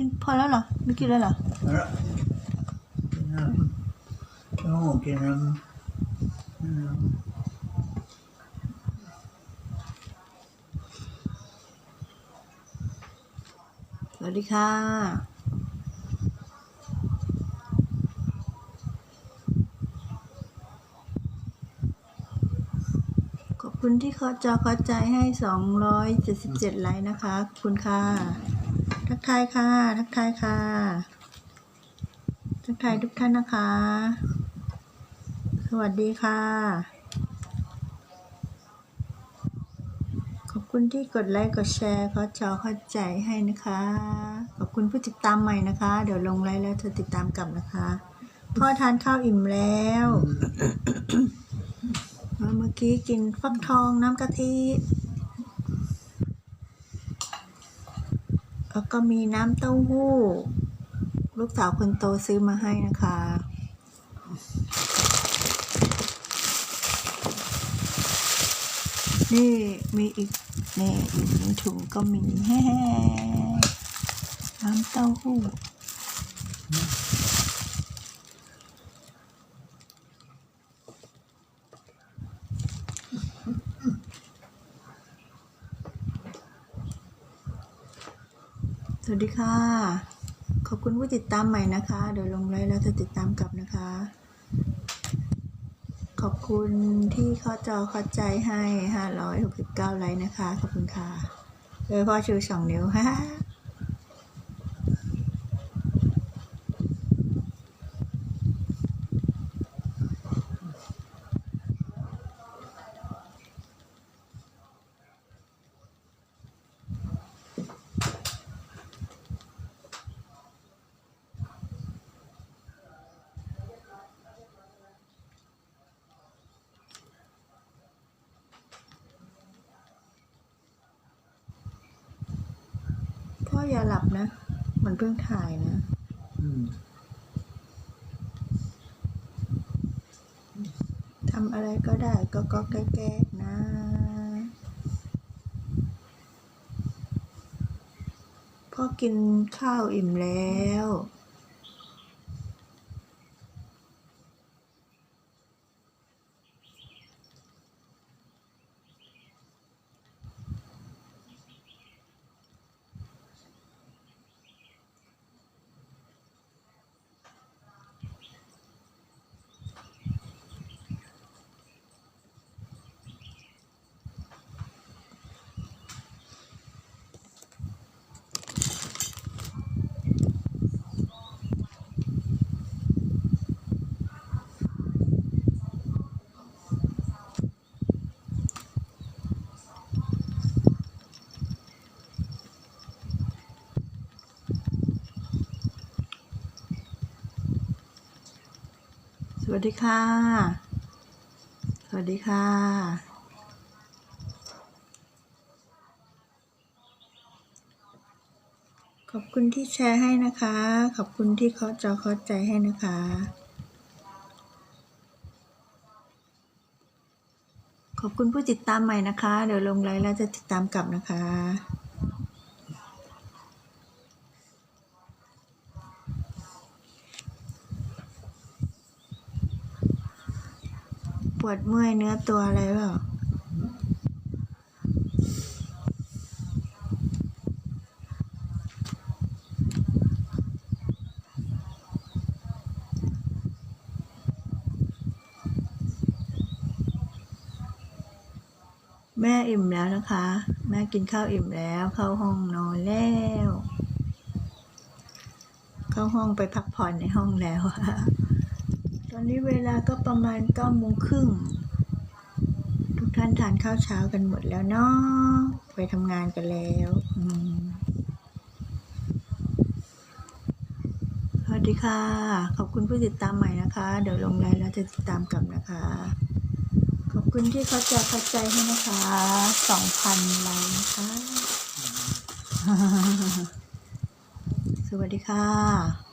กินพอแล้วเหรอไม่กินแล้วเหรอแล้วกินน้ำแล้วก็กินน้ำอืมสวัสดีค่ะ ขอบคุณที่เขาจอเข้าใจให้ 277 ไลค์นะคะ ขอบคุณค่ะทั กทายค่ะ ทักทายค่ะ ทักทายทุกท่านนะคะ สวัสดีค่ะ ขอบคุณที่กดไลค์กดแชร์เขาจอเข้าใจให้นะคะ ขอบคุณผู้ติดตามใหม่นะคะ เดี๋ยวลงไลค์แล้วเธอติดตามกลับนะคะพ่อทานข้าวอิ่มแล้วเมื่อกี้กินฟักทองน้ำกะทิ แล้วก็มีน้ำเต้าหู้ ลูกสาวคนโตซื้อมาให้นะคะ นี่มีอีกนี่อยู่ในถุงก็มีแฮ่น้ำเต้าหู้ วัสดีค่ะ ขอบคุณผู้ติดตามใหม่นะคะ เดี๋ยวลงไลน์แล้วจะติดตามกลับนะคะ ขอบคุณที่เข้าจอเข้าใจให้ 569 ไลค์นะคะ ขอบคุณค่ะเดยพ่อชูสองนิ้วฮ่าพ่ ออย่าหลับนะ มันเพิ่งถ่ายนะอืมทำอะไรก็ได้ก็ก็แก๊กๆนะพ่อกินข้าวอิ่มแล้ว วัสดีค่ะ สวัสดีค่ะ ขอบคุณที่แชร์ให้นะคะ ขอบคุณที่เขาจอเข้าใจให้นะคะขอบคุณผู้ติดตามใหม่นะคะ เดี๋ยวลงไลน์แล้วจะติดตามกลับนะคะ ปวดเมื่อยเนื้อตัวอะไรเปล่าแม่อิ่มแล้วนะคะ แม่กินข้าวอิ่มแล้ว เข้าห้องนอนแล้ว เข้าห้องไปพักผ่อนในห้องแล้ว อนนี้เวลาก็ประมาณเก้าโมงครึ่งทุกท่านทานข้าวเช้ากันหมดแล้วเนาะไปทำงานกันแล้วสวัสดีค่ะ ขอบคุณผู้ติดตามใหม่นะคะ เดี๋ยวลงไลน์แล้วจะติดตามกลับนะคะ ขอบคุณที่เขาจะเข้าใจให้นะคะสองพันไลน์นะคะ สวัสดีค่ะ